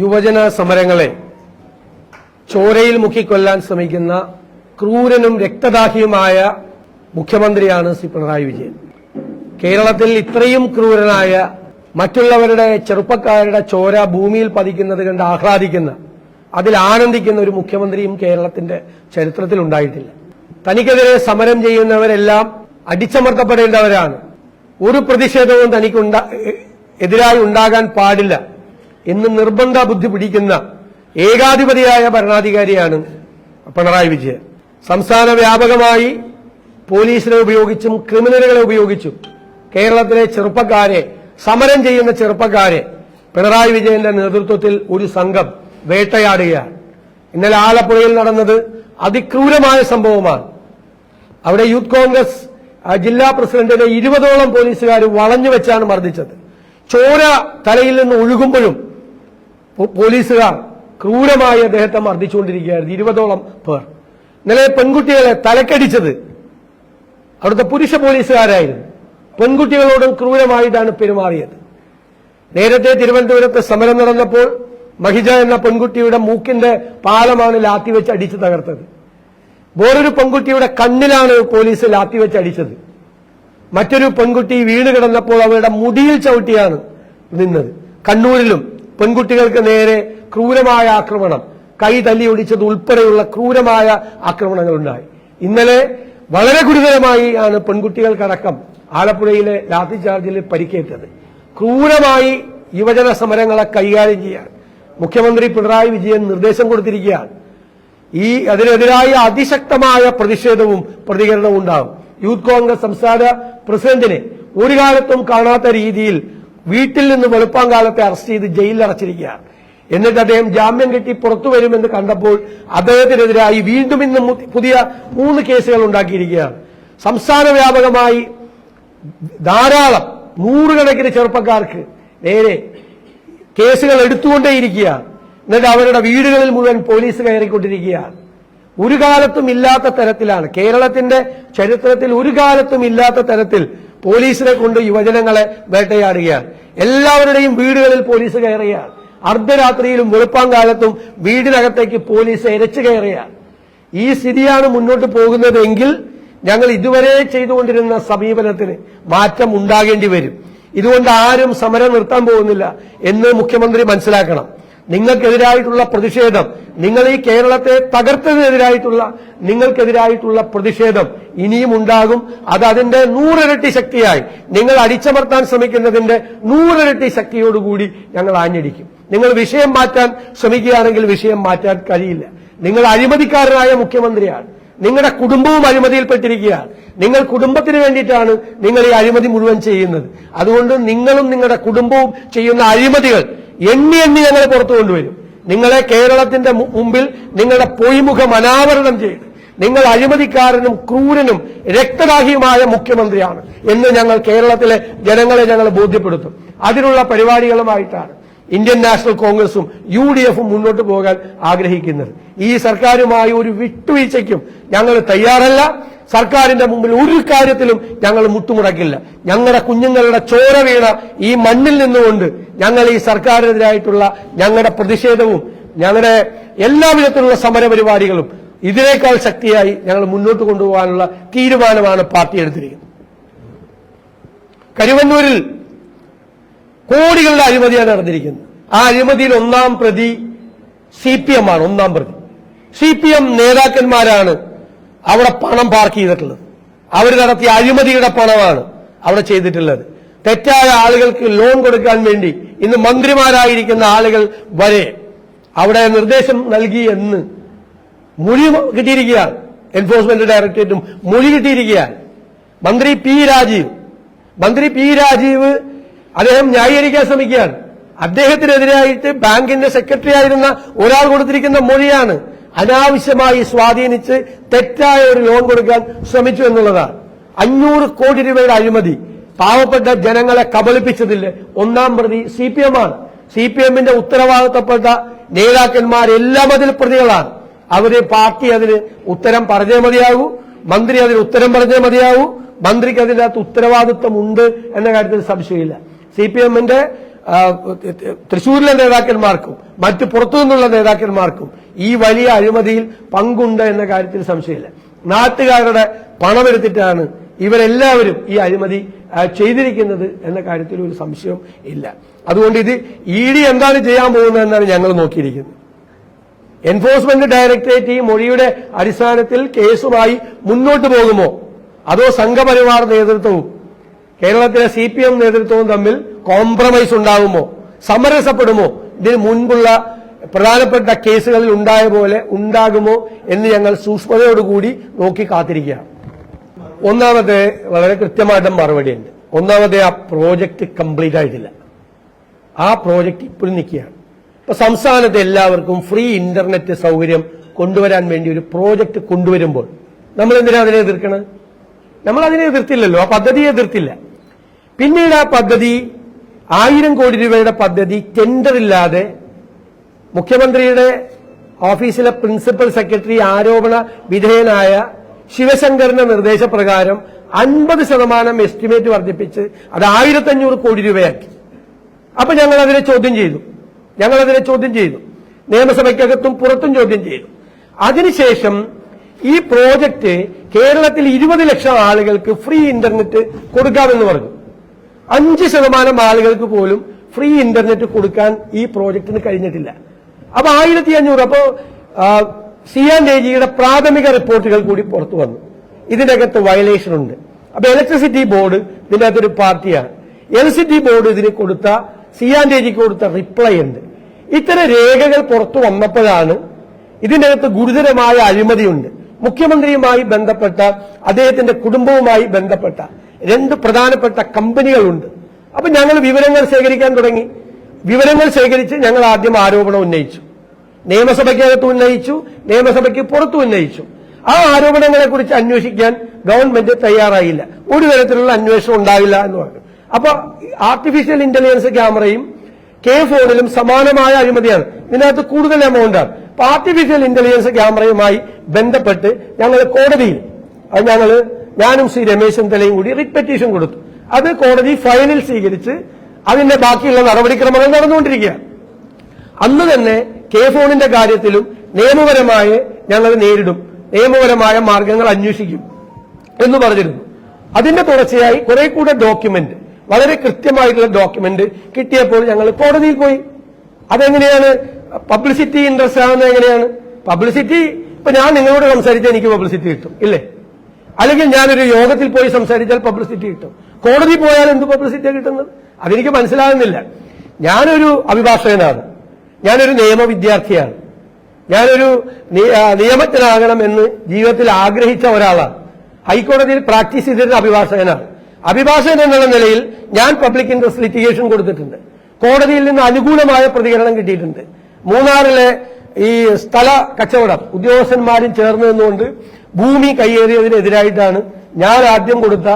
യുവജന സമരങ്ങളെ ചോരയിൽ മുക്കിക്കൊല്ലാൻ ശ്രമിക്കുന്ന ക്രൂരനും രക്തദാഹിയുമായ മുഖ്യമന്ത്രിയാണ് ശ്രീ പിണറായി വിജയൻ. കേരളത്തിൽ ഇത്രയും ക്രൂരനായ മറ്റുള്ളവരുടെ ചെറുപ്പക്കാരുടെ ചോര ഭൂമിയിൽ പതിക്കുന്നത് കണ്ട് ആഹ്ലാദിക്കുന്ന അതിൽ ആനന്ദിക്കുന്ന ഒരു മുഖ്യമന്ത്രിയും കേരളത്തിന്റെ ചരിത്രത്തിൽ ഉണ്ടായിട്ടില്ല. തനിക്കെതിരെ സമരം ചെയ്യുന്നവരെല്ലാം അടിച്ചമർത്തപ്പെടേണ്ടവരാണ്. ഒരു പ്രതിഷേധവും തനിക്ക് എതിരായി ഉണ്ടാകാൻ പാടില്ല. എന്ന് നിർബന്ധ ബുദ്ധി പിടിക്കുന്ന ഏകാധിപതിയായ ഭരണാധികാരിയാണ് പിണറായി വിജയൻ. സംസ്ഥാന വ്യാപകമായി പോലീസിനെ ഉപയോഗിച്ചും ക്രിമിനലുകളെ ഉപയോഗിച്ചും കേരളത്തിലെ ചെറുപ്പക്കാരെ സമരം ചെയ്യുന്ന ചെറുപ്പക്കാരെ പിണറായി വിജയന്റെ നേതൃത്വത്തിൽ ഒരു സംഘം വേട്ടയാടുകയാണ്. ഇന്നലെ ആലപ്പുഴയിൽ നടന്നത് അതിക്രൂരമായ സംഭവമാണ്. അവിടെ യൂത്ത് കോൺഗ്രസ് ജില്ലാ പ്രസിഡന്റിനെ ഇരുപതോളം പോലീസുകാർ വളഞ്ഞു വെച്ചാണ് മർദ്ദിച്ചത്. ചോര തലയിൽ നിന്ന് ഒഴുകുമ്പോഴും പോലീസുകാർ ക്രൂരമായി അദ്ദേഹത്തെ മർദ്ദിച്ചുകൊണ്ടിരിക്കുകയായിരുന്നു. ഇരുപതോളം പേർ. ഇന്നലെ പെൺകുട്ടികളെ തലക്കടിച്ചത് അവിടുത്തെ പുരുഷ പോലീസുകാരായിരുന്നു. പെൺകുട്ടികളോടും ക്രൂരമായിട്ടാണ് പെരുമാറിയത്. നേരത്തെ തിരുവനന്തപുരത്ത് സമരം നടന്നപ്പോൾ മഹിജ എന്ന പെൺകുട്ടിയുടെ മൂക്കിന്റെ പാലമാണ് ലാത്തി വെച്ച് അടിച്ചു തകർത്തത്. വേറൊരു പെൺകുട്ടിയുടെ കണ്ണിലാണ് പോലീസ് ലാത്തി വെച്ച് അടിച്ചത്. മറ്റൊരു പെൺകുട്ടി വീണ് കിടന്നപ്പോൾ അവരുടെ മുടിയിൽ ചവിട്ടിയാണ് നിന്നത്. കണ്ണൂരിലും പെൺകുട്ടികൾക്ക് നേരെ ക്രൂരമായ ആക്രമണം. കൈ തല്ലി ഒടിച്ചത് ഉൾപ്പെടെയുള്ള ക്രൂരമായ ആക്രമണങ്ങൾ ഉണ്ടായി ഇന്നലെ വളരെ ഗുരുതരമായി ആണ് പെൺകുട്ടികൾക്കടക്കം ആലപ്പുഴയിലെ ലാത്തി ചാർജിൽ പരിക്കേറ്റത്. ക്രൂരമായി യുവജന സമരങ്ങളെ കൈകാര്യം ചെയ്യാൻ മുഖ്യമന്ത്രി പിണറായി വിജയൻ നിർദ്ദേശം കൊടുത്തിരിക്കുകയാണ്. ഈ അതിനെതിരായ അതിശക്തമായ പ്രതിഷേധവും പ്രതികരണവും ഉണ്ടാകും. യൂത്ത് കോൺഗ്രസ് സംസ്ഥാന പ്രസിഡന്റിനെ ഒരു കാലത്തും കാണാത്ത രീതിയിൽ വീട്ടിൽ നിന്ന് വെളുപ്പാങ്കാലത്തെ അറസ്റ്റ് ചെയ്ത് ജയിലിൽ അടച്ചിരിക്കുകയാണ്. എന്നിട്ട് അദ്ദേഹം ജാമ്യം കിട്ടി പുറത്തു വരുമെന്ന് കണ്ടപ്പോൾ അദ്ദേഹത്തിനെതിരായി വീണ്ടും ഇന്ന് പുതിയ മൂന്ന് കേസുകൾ ഉണ്ടാക്കിയിരിക്കുകയാണ്. സംസ്ഥാന വ്യാപകമായി ധാരാളം നൂറുകണക്കിന് ചെറുപ്പക്കാർക്ക് നേരെ കേസുകൾ എടുത്തുകൊണ്ടേയിരിക്കുകയാണ്. എന്നിട്ട് അവരുടെ വീടുകളിൽ മുഴുവൻ പോലീസ് കയറിക്കൊണ്ടിരിക്കുകയാണ്. ഒരു കാലത്തും ഇല്ലാത്ത തരത്തിലാണ്. കേരളത്തിന്റെ ചരിത്രത്തിൽ ഒരു കാലത്തും ഇല്ലാത്ത തരത്തിൽ പോലീസിനെ കൊണ്ട് യുവജനങ്ങളെ വേട്ടയാടുകയാണ്. എല്ലാവരുടെയും വീടുകളിൽ പോലീസ് കയറുകയാണ്. അർദ്ധരാത്രിയിലും വെളുപ്പാങ്കാലത്തും വീടിനകത്തേക്ക് പോലീസ് ഇരച്ചു കയറുകയാണ്. ഈ സ്ഥിതിയാണ് മുന്നോട്ട് പോകുന്നതെങ്കിൽ ഞങ്ങൾ ഇതുവരെ ചെയ്തുകൊണ്ടിരുന്ന സമീപനത്തിന് മാറ്റം ഉണ്ടാകേണ്ടി വരും. ഇതുകൊണ്ട് ആരും സമരം നിർത്താൻ പോകുന്നില്ല എന്ന് മുഖ്യമന്ത്രി മനസ്സിലാക്കണം. നിങ്ങൾക്കെതിരായിട്ടുള്ള പ്രതിഷേധം. നിങ്ങൾ ഈ കേരളത്തെ തകർത്തതിനെതിരായിട്ടുള്ള നിങ്ങൾക്കെതിരായിട്ടുള്ള പ്രതിഷേധം ഇനിയും ഉണ്ടാകും. അത് അതിന്റെ നൂറിരട്ടി ശക്തിയായി. നിങ്ങൾ അടിച്ചമർത്താൻ ശ്രമിക്കുന്നതിന്റെ നൂറിരട്ടി ശക്തിയോടുകൂടി ഞങ്ങൾ ആഞ്ഞടിക്കും. നിങ്ങൾ വിഷയം മാറ്റാൻ ശ്രമിക്കുകയാണെങ്കിൽ വിഷയം മാറ്റാൻ കഴിയില്ല. നിങ്ങൾ അഴിമതിക്കാരനായ മുഖ്യമന്ത്രിയാണ്. നിങ്ങളുടെ കുടുംബവും അഴിമതിയിൽപ്പെട്ടിരിക്കുകയാണ്. നിങ്ങൾ കുടുംബത്തിന് വേണ്ടിയിട്ടാണ് നിങ്ങൾ ഈ അഴിമതി മുഴുവൻ ചെയ്യുന്നത്. അതുകൊണ്ട് നിങ്ങളും നിങ്ങളുടെ കുടുംബവും ചെയ്യുന്ന അഴിമതികൾ എണ്ണി എണ്ണി ഞങ്ങൾ പുറത്തു കൊണ്ടുവരും. നിങ്ങളെ കേരളത്തിന്റെ മുമ്പിൽ നിങ്ങളുടെ പൊയ്മുഖം അനാവരണം ചെയ്ത് നിങ്ങൾ അഴിമതിക്കാരനും ക്രൂരനും രക്തദാഹിയുമായ മുഖ്യമന്ത്രിയാണ് എന്ന് ഞങ്ങൾ കേരളത്തിലെ ജനങ്ങളെ ഞങ്ങൾ ബോധ്യപ്പെടുത്തും. അതിനുള്ള പരിപാടികളുമായിട്ടാണ് ഇന്ത്യൻ നാഷണൽ കോൺഗ്രസും യു ഡി എഫും മുന്നോട്ട് പോകാൻ ആഗ്രഹിക്കുന്നത്. ഈ സർക്കാരുമായി ഒരു വിട്ടുവീഴ്ചയ്ക്കും ഞങ്ങൾ തയ്യാറല്ല. സർക്കാരിന്റെ മുമ്പിൽ ഒരു കാര്യത്തിലും ഞങ്ങൾ മുട്ടുമുടക്കില്ല. ഞങ്ങളുടെ കുഞ്ഞുങ്ങളുടെ ചോര വീണ ഈ മണ്ണിൽ നിന്നുകൊണ്ട് ഞങ്ങൾ ഈ സർക്കാരിനെതിരായിട്ടുള്ള ഞങ്ങളുടെ പ്രതിഷേധവും ഞങ്ങളുടെ എല്ലാവിധത്തിലുള്ള സമരപരിപാടികളും ഇതിനേക്കാൾ ശക്തിയായി ഞങ്ങൾ മുന്നോട്ട് കൊണ്ടുപോകാനുള്ള തീരുമാനമാണ് പാർട്ടി എടുത്തിരിക്കുന്നത്. കരുവന്നൂരിൽ കോടികളുടെ അഴിമതിയാണ് നടന്നിരിക്കുന്നത്. ആ അഴിമതിയിൽ ഒന്നാം പ്രതി സി പി എം ആണ് ഒന്നാം പ്രതി. സി പി എം നേതാക്കന്മാരാണ് അവിടെ പണം പാർക്ക് ചെയ്തിട്ടുള്ളത്. അവർ നടത്തിയ അഴിമതിയുടെ പണമാണ് അവിടെ ചെയ്തിട്ടുള്ളത്. തെറ്റായ ആളുകൾക്ക് ലോൺ കൊടുക്കാൻ വേണ്ടി ഇന്ന് മന്ത്രിമാരായിരിക്കുന്ന ആളുകൾ വരെ അവിടെ നിർദ്ദേശം നൽകി എന്ന് മൊഴി കിട്ടിയിരിക്കുകയാണ്. എൻഫോഴ്സ്മെന്റ് ഡയറക്ടറേറ്റും മൊഴി കിട്ടിയിരിക്കുകയാണ്. മന്ത്രി പി രാജീവ് മന്ത്രി പി രാജീവ് അദ്ദേഹം ന്യായീകരിക്കാൻ ശ്രമിക്കുകയാണ്. അദ്ദേഹത്തിനെതിരായിട്ട് ബാങ്കിന്റെ സെക്രട്ടറി ആയിരുന്ന ഒരാൾ കൊടുത്തിരിക്കുന്ന മൊഴിയാണ് അനാവശ്യമായി സ്വാധീനിച്ച് തെറ്റായ ഒരു ലോൺ കൊടുക്കാൻ ശ്രമിച്ചു എന്നുള്ളതാണ്. അഞ്ഞൂറ് കോടി രൂപയുടെ അഴിമതി പാവപ്പെട്ട ജനങ്ങളെ കബളിപ്പിച്ചതിൽ ഒന്നാം പ്രതി സി പി എം ആണ് സി പി എമ്മിന്റെ ഉത്തരവാദിത്തപ്പെട്ട നേതാക്കന്മാരെല്ലാം അതിൽ പ്രതികളാണ്. അവർ പാർട്ടി അതിന് ഉത്തരം പറഞ്ഞേ മതിയാകൂ മന്ത്രി അതിന് ഉത്തരം പറഞ്ഞേ മതിയാകൂ മന്ത്രിക്ക് അതിനകത്ത് ഉത്തരവാദിത്വം ഉണ്ട് എന്ന കാര്യത്തിൽ സംശയമില്ല. സി പി എമ്മിന്റെ തൃശൂരിലെ നേതാക്കന്മാർക്കും മറ്റ് പുറത്തു നിന്നുള്ള നേതാക്കന്മാർക്കും ഈ വലിയ അഴിമതിയിൽ പങ്കുണ്ട് എന്ന കാര്യത്തിൽ സംശയമില്ല. നാട്ടുകാരുടെ പണമെടുത്തിട്ടാണ് ഇവരെല്ലാവരും ഈ അഴിമതി ചെയ്തിരിക്കുന്നത് എന്ന കാര്യത്തിൽ ഒരു സംശയം ഇല്ല. അതുകൊണ്ട് ഇത് ഇ ഡി എന്താണ് ചെയ്യാൻ പോകുന്നത് എന്നാണ് ഞങ്ങൾ നോക്കിയിരിക്കുന്നത്. എൻഫോഴ്സ്മെന്റ് ഡയറക്ടറേറ്റ് ഈ മൊഴിയുടെ അടിസ്ഥാനത്തിൽ കേസുമായി മുന്നോട്ട് പോകുമോ? അതോ സംഘപരിവാർ നേതൃത്വവും? കേരളത്തിലെ സി പി എം നേതൃത്വവും തമ്മിൽ കോംപ്രമൈസ് ഉണ്ടാകുമോ സമരസപ്പെടുമോ? ഇതിന് മുൻപുള്ള പ്രധാനപ്പെട്ട കേസുകളിൽ ഉണ്ടായ പോലെ ഉണ്ടാകുമോ എന്ന് ഞങ്ങൾ സൂക്ഷ്മതയോടുകൂടി നോക്കി കാത്തിരിക്കുകയാണ് ഒന്നാമത്തെ വളരെ കൃത്യമായിട്ട് മറുപടിയുണ്ട്. ഒന്നാമത്തെ ആ പ്രോജക്റ്റ് കംപ്ലീറ്റ് ആയിട്ടില്ല. ആ പ്രോജക്റ്റ് ഇപ്പോഴും നിൽക്കുകയാണ്. ഇപ്പൊ സംസ്ഥാനത്തെ എല്ലാവർക്കും ഫ്രീ ഇന്റർനെറ്റ് സൗകര്യം കൊണ്ടുവരാൻ വേണ്ടി ഒരു പ്രോജക്റ്റ് കൊണ്ടുവരുമ്പോൾ നമ്മൾ എന്തിനാ അതിനെ എതിർക്കണത്? നമ്മൾ അതിനെ എതിർത്തില്ലല്ലോ. ആ പദ്ധതിയെ എതിർത്തില്ല. പിന്നീട് ആ പദ്ധതി ആയിരം കോടി രൂപയുടെ പദ്ധതി ടെൻഡർ ഇല്ലാതെ മുഖ്യമന്ത്രിയുടെ ഓഫീസിലെ പ്രിൻസിപ്പൽ സെക്രട്ടറി ആരോപണ വിധേയനായ ശിവശങ്കറിന്റെ നിർദ്ദേശപ്രകാരം അൻപത് ശതമാനം എസ്റ്റിമേറ്റ് വർദ്ധിപ്പിച്ച് അത് ആയിരത്തഞ്ഞൂറ് കോടി രൂപയാക്കി. അപ്പൊ ഞങ്ങൾ അതിനെ ചോദ്യം ചെയ്തു. ഞങ്ങൾ അതിനെ ചോദ്യം ചെയ്തു. നിയമസഭയ്ക്കകത്തും പുറത്തും ചോദ്യം ചെയ്തു. അതിനുശേഷം ഈ പ്രോജക്റ്റ് കേരളത്തിൽ ഇരുപത് ലക്ഷം ആളുകൾക്ക് ഫ്രീ ഇന്റർനെറ്റ് കൊടുക്കാമെന്ന് പറഞ്ഞു. അഞ്ച് ശതമാനം ആളുകൾക്ക് പോലും ഫ്രീ ഇന്റർനെറ്റ് കൊടുക്കാൻ ഈ പ്രോജക്റ്റിന് കഴിഞ്ഞിട്ടില്ല. അപ്പൊ ആയിരത്തി അഞ്ഞൂറ് അപ്പോ സി ആൻ എ ജിയുടെ പ്രാഥമിക റിപ്പോർട്ടുകൾ കൂടി പുറത്തു വന്നു. ഇതിനകത്ത് വയലേഷൻ ഉണ്ട്. അപ്പൊ ഇലക്ട്രിസിറ്റി ബോർഡ് ഇതിന്റെ അകത്തൊരു പാർട്ടിയാണ്. ഇലക്ട്രിസിറ്റി ബോർഡ് ഇതിന് കൊടുത്ത സി ആൻ എ ജിക്ക് കൊടുത്ത റിപ്ലൈ ഉണ്ട് ഇത്തരം രേഖകൾ പുറത്തു വന്നപ്പോഴാണ് ഇതിനകത്ത് ഗുരുതരമായ അഴിമതിയുണ്ട്. മുഖ്യമന്ത്രിയുമായി ബന്ധപ്പെട്ട അദ്ദേഹത്തിന്റെ കുടുംബവുമായി ബന്ധപ്പെട്ട രണ്ട് പ്രധാനപ്പെട്ട കമ്പനികളുണ്ട്. അപ്പൊ ഞങ്ങൾ വിവരങ്ങൾ ശേഖരിക്കാൻ തുടങ്ങി. വിവരങ്ങൾ ശേഖരിച്ച് ഞങ്ങൾ ആദ്യം ആരോപണം ഉന്നയിച്ചു. നിയമസഭയ്ക്കകത്ത് ഉന്നയിച്ചു നിയമസഭയ്ക്ക് പുറത്തു ഉന്നയിച്ചു. ആ ആരോപണങ്ങളെ കുറിച്ച് അന്വേഷിക്കാൻ ഗവൺമെന്റ് തയ്യാറായില്ല. ഒരു തരത്തിലുള്ള അന്വേഷണം ഉണ്ടാവില്ല എന്ന് പറഞ്ഞു. അപ്പൊ ആർട്ടിഫിഷ്യൽ ഇന്റലിജൻസ് ക്യാമറയും കെ ഫോണിലും സമാനമായ അഴിമതിയാണ്. ഇതിനകത്ത് കൂടുതൽ എമൗണ്ട് ആണ്. അപ്പൊ ആർട്ടിഫിഷ്യൽ ഇന്റലിജൻസ് ക്യാമറയുമായി ബന്ധപ്പെട്ട് ഞങ്ങൾ കോടതിയിൽ അത് ഞങ്ങൾ ഞാനും ശ്രീ രമേശ് ചെന്നിത്തലയും കൂടി റിറ്റ് പെറ്റീഷൻ കൊടുത്തു. അത് കോടതി ഫയലിൽ സ്വീകരിച്ച് അതിന്റെ ബാക്കിയുള്ള നടപടിക്രമങ്ങൾ നടന്നുകൊണ്ടിരിക്കുകയാണ് അന്ന് തന്നെ കെ ഫോണിന്റെ കാര്യത്തിലും നിയമപരമായ ഞങ്ങൾ നേരിടും. നിയമപരമായ മാർഗങ്ങൾ അന്വേഷിക്കും എന്ന് പറഞ്ഞിരുന്നു. അതിന്റെ തുടർച്ചയായി കുറെ കൂടെ ഡോക്യുമെന്റ് വളരെ കൃത്യമായിട്ടുള്ള ഡോക്യുമെന്റ് കിട്ടിയപ്പോൾ ഞങ്ങൾ കോടതിയിൽ പോയി. അതെങ്ങനെയാണ്? പബ്ലിസിറ്റി ഇൻട്രസ്റ്റ് ആവുന്നത് എങ്ങനെയാണ്? പബ്ലിസിറ്റി ഇപ്പൊ ഞാൻ നിങ്ങളോട് സംസാരിച്ചാൽ എനിക്ക് പബ്ലിസിറ്റി കിട്ടും ഇല്ലേ? അല്ലെങ്കിൽ ഞാനൊരു യോഗത്തിൽ പോയി സംസാരിച്ചാൽ പബ്ലിസിറ്റി കിട്ടും. കോടതി പോയാൽ എന്ത് പബ്ലിസിറ്റിയാണ് കിട്ടുന്നത്? അതെനിക്ക് മനസ്സിലാകുന്നില്ല. ഞാനൊരു അഭിഭാഷകനാണ്. ഞാനൊരു നിയമ വിദ്യാർത്ഥിയാണ് ഞാനൊരു നിയമജ്ഞനാകണം എന്ന് ജീവിതത്തിൽ ആഗ്രഹിച്ച ഒരാളാണ്. ഹൈക്കോടതിയിൽ പ്രാക്ടീസ് ചെയ്തിരുന്ന അഭിഭാഷകനാണ്. അഭിഭാഷകൻ എന്നുള്ള നിലയിൽ ഞാൻ പബ്ലിക് ഇൻട്രസ്റ്റ് ലിറ്റിഗേഷൻ കൊടുത്തിട്ടുണ്ട്. കോടതിയിൽ നിന്ന് അനുകൂലമായ പ്രതികരണം കിട്ടിയിട്ടുണ്ട്. മൂന്നാറിലെ ഈ സ്ഥല കച്ചവടം ഉദ്യോഗസ്ഥന്മാരും ചേർന്ന് നിന്നുകൊണ്ട് ഭൂമി കയ്യേറിയതിനെതിരായിട്ടാണ് ഞാൻ ആദ്യം കൊടുത്ത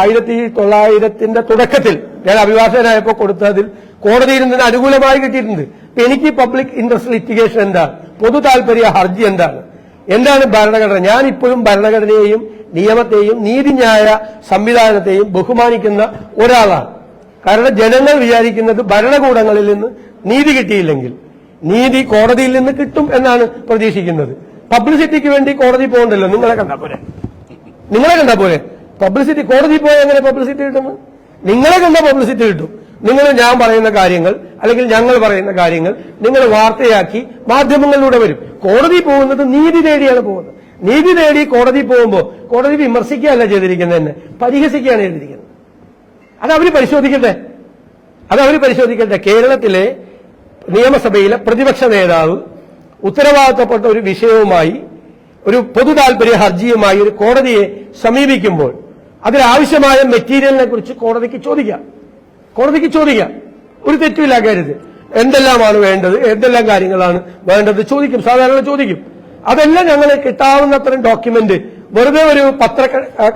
ആയിരത്തി തൊള്ളായിരത്തിന്റെ തുടക്കത്തിൽ ഞാൻ അഭിഭാഷകനായപ്പോൾ കൊടുത്തതിൽ കോടതിയിൽ നിന്ന് അനുകൂലമായി കിട്ടിയിട്ടുണ്ട്. എനിക്ക് പബ്ലിക് ഇൻട്രസ്റ്റ് ലിറ്റിഗേഷൻ എന്താണ്? പൊതു താല്പര്യ ഹർജി എന്താണ്? എന്താണ് ഭരണഘടന? ഞാൻ ഇപ്പോഴും ഭരണഘടനയെയും നിയമത്തെയും നീതിന്യായ സംവിധാനത്തെയും ബഹുമാനിക്കുന്ന ഒരാളാണ്. കാരണം ജനങ്ങൾ വിചാരിക്കുന്നത് ഭരണകൂടങ്ങളിൽ നിന്ന് നീതി കിട്ടിയില്ലെങ്കിൽ നീതി കോടതിയിൽ നിന്ന് കിട്ടും എന്നാണ് പ്രതീക്ഷിക്കുന്നത്. പബ്ലിസിറ്റിക്ക് വേണ്ടി കോടതി പോകണ്ടല്ലോ? നിങ്ങളെ കണ്ടാ പോരെ? നിങ്ങളെ കണ്ടാ പോരെ? പബ്ലിസിറ്റി കോടതി പോയാൽ എങ്ങനെ പബ്ലിസിറ്റി കിട്ടും? നിങ്ങളെ കണ്ട പബ്ലിസിറ്റി കിട്ടും. നിങ്ങൾ ഞാൻ പറയുന്ന കാര്യങ്ങൾ അല്ലെങ്കിൽ ഞങ്ങൾ പറയുന്ന കാര്യങ്ങൾ നിങ്ങൾ വാർത്തയാക്കി മാധ്യമങ്ങളിലൂടെ വരും. കോടതി പോകുന്നത് നീതി തേടിയാണ് പോകുന്നത്. നീതി തേടി കോടതി പോകുമ്പോൾ കോടതി വിമർശിക്കുകയല്ല ചെയ്തിരിക്കുന്നത് തന്നെ. പരിഹസിക്കുകയാണ് ചെയ്തിരിക്കുന്നത്. അത് അവർ പരിശോധിക്കട്ടെ? അത് അവർ പരിശോധിക്കട്ടെ? കേരളത്തിലെ നിയമസഭയിലെ പ്രതിപക്ഷ നേതാവ് ഉത്തരവാദിത്തപ്പെട്ട ഒരു വിഷയവുമായി ഒരു പൊതു താല്പര്യ ഹർജിയുമായി ഒരു കോടതിയെ സമീപിക്കുമ്പോൾ അതിലാവശ്യമായ മെറ്റീരിയലിനെ കുറിച്ച് കോടതിക്ക് ചോദിക്കാം. കോടതിക്ക് ചോദിക്കാം. ഒരു തെറ്റുമില്ല കരുത് എന്തെല്ലാമാണ് വേണ്ടത്? എന്തെല്ലാം കാര്യങ്ങളാണ് വേണ്ടത് ചോദിക്കും. സാധാരണ ചോദിക്കും. അതെല്ലാം ഞങ്ങൾ കിട്ടാവുന്നത്രയും ഡോക്യുമെന്റ് വെറുതെ ഒരു പത്ര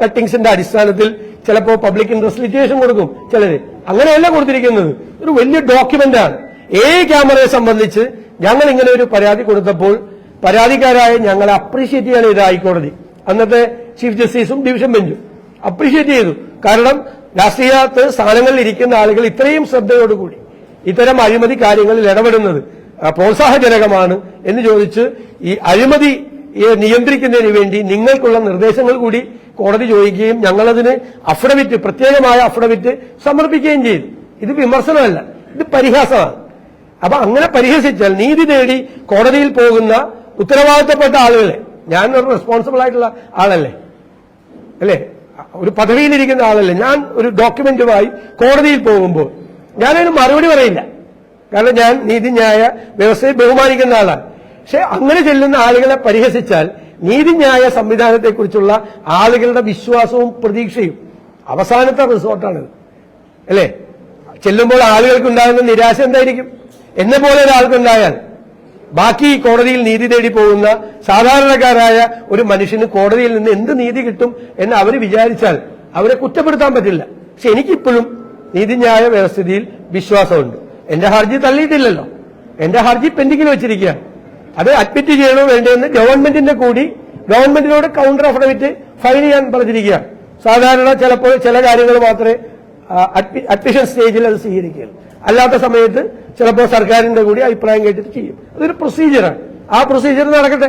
കട്ടിങ്സിന്റെ അടിസ്ഥാനത്തിൽ ചിലപ്പോൾ പബ്ലിക് ഇൻട്രസ്റ്റ് ലിറ്റേഷൻ കൊടുക്കും ചിലര്. അങ്ങനെയല്ല കൊടുത്തിരിക്കുന്നത്. ഒരു വലിയ ഡോക്യുമെന്റ് ആണ് ഏ ക്യാമറയെ സംബന്ധിച്ച് ഞങ്ങൾ ഇങ്ങനെ ഒരു പരാതി കൊടുത്തപ്പോൾ പരാതിക്കാരായ ഞങ്ങളെ അപ്രീഷിയേറ്റ് ചെയ്യാൻ ഇത് ഹൈക്കോടതി അന്നത്തെ ചീഫ് ജസ്റ്റിസും ഡിവിഷൻ ബെഞ്ചും അപ്രീഷിയേറ്റ് ചെയ്തു. കാരണം രാഷ്ട്രീയത്ത് സ്ഥാനങ്ങളിൽ ഇരിക്കുന്ന ആളുകൾ ഇത്രയും ശ്രദ്ധയോടുകൂടി ഇത്തരം അഴിമതി കാര്യങ്ങളിൽ ഇടപെടുന്നത് പ്രോത്സാഹജനകമാണ് എന്ന് ചോദിച്ച് ഈ അഴിമതി നിയന്ത്രിക്കുന്നതിന് വേണ്ടി നിങ്ങൾക്കുള്ള നിർദ്ദേശങ്ങൾ കൂടി കോടതി ചോദിക്കുകയും ഞങ്ങളതിന് അഫിഡവിറ്റ് പ്രത്യേകമായ അഫിഡവിറ്റ് സമർപ്പിക്കുകയും ചെയ്തു. ഇത് വിമർശനമല്ല ഇത് പരിഹാസമാണ്. അപ്പൊ അങ്ങനെ പരിഹസിച്ചാൽ നീതി തേടി കോടതിയിൽ പോകുന്ന ഉത്തരവാദിത്തപ്പെട്ട ആളുകളെ ഞാൻ ഒരു റെസ്പോൺസിബിൾ ആയിട്ടുള്ള ആളല്ലേ? അല്ലേ? ഒരു പദവിയിലിരിക്കുന്ന ആളല്ലേ? ഞാൻ ഒരു ഡോക്യുമെന്റുമായി കോടതിയിൽ പോകുമ്പോൾ ഞാനതിന് മറുപടി പറയില്ല. കാരണം ഞാൻ നീതിന്യായ വ്യവസ്ഥയെ ബഹുമാനിക്കുന്ന ആളാണ്. പക്ഷെ അങ്ങനെ ചെല്ലുന്ന ആളുകളെ പരിഹസിച്ചാൽ നീതിന്യായ സംവിധാനത്തെക്കുറിച്ചുള്ള ആളുകളുടെ വിശ്വാസവും പ്രതീക്ഷയും അവസാനത്തെ റിസോർട്ടാണിത്. അല്ലേ? ചെല്ലുമ്പോൾ ആളുകൾക്ക് ഉണ്ടാകുന്ന നിരാശ എന്തായിരിക്കും? എന്നെ പോലെ ഒരാൾക്കുണ്ടായാൽ ബാക്കി കോടതിയിൽ നീതി തേടി പോകുന്ന സാധാരണക്കാരായ ഒരു മനുഷ്യന് കോടതിയിൽ നിന്ന് എന്ത് നീതി കിട്ടും എന്ന് അവർ വിചാരിച്ചാൽ അവരെ കുറ്റപ്പെടുത്താൻ പറ്റില്ല. പക്ഷെ എനിക്കിപ്പോഴും നീതിന്യായ വ്യവസ്ഥിതിയിൽ വിശ്വാസമുണ്ട്. എന്റെ ഹർജി തള്ളിയിട്ടില്ലല്ലോ. എന്റെ ഹർജി പെൻഡിങ്ങിൽ വെച്ചിരിക്കുകയാണ്. അത് അഡ്മിറ്റ് ചെയ്യണോ വേണ്ടതെന്ന് ഗവൺമെന്റിന്റെ കൂടി ഗവൺമെന്റിനോട് കൗണ്ടർ അഫിഡവിറ്റ് ഫയൽ ചെയ്യാൻ പറഞ്ഞിരിക്കുകയാണ്. സാധാരണ ചിലപ്പോൾ ചില കാര്യങ്ങൾ മാത്രമേ അഡ്മിഷൻ സ്റ്റേജിൽ അത് സ്വീകരിക്കുകയുള്ളൂ. അല്ലാത്ത സമയത്ത് ചിലപ്പോൾ സർക്കാരിന്റെ കൂടി അഭിപ്രായം കേട്ടിട്ട് ചെയ്യും. അതൊരു പ്രൊസീജിയറാണ് ആ പ്രൊസീജിയർ നടക്കട്ടെ.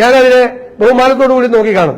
ഞാനതിനെ ബഹുമാനത്തോടു കൂടി നോക്കി കാണും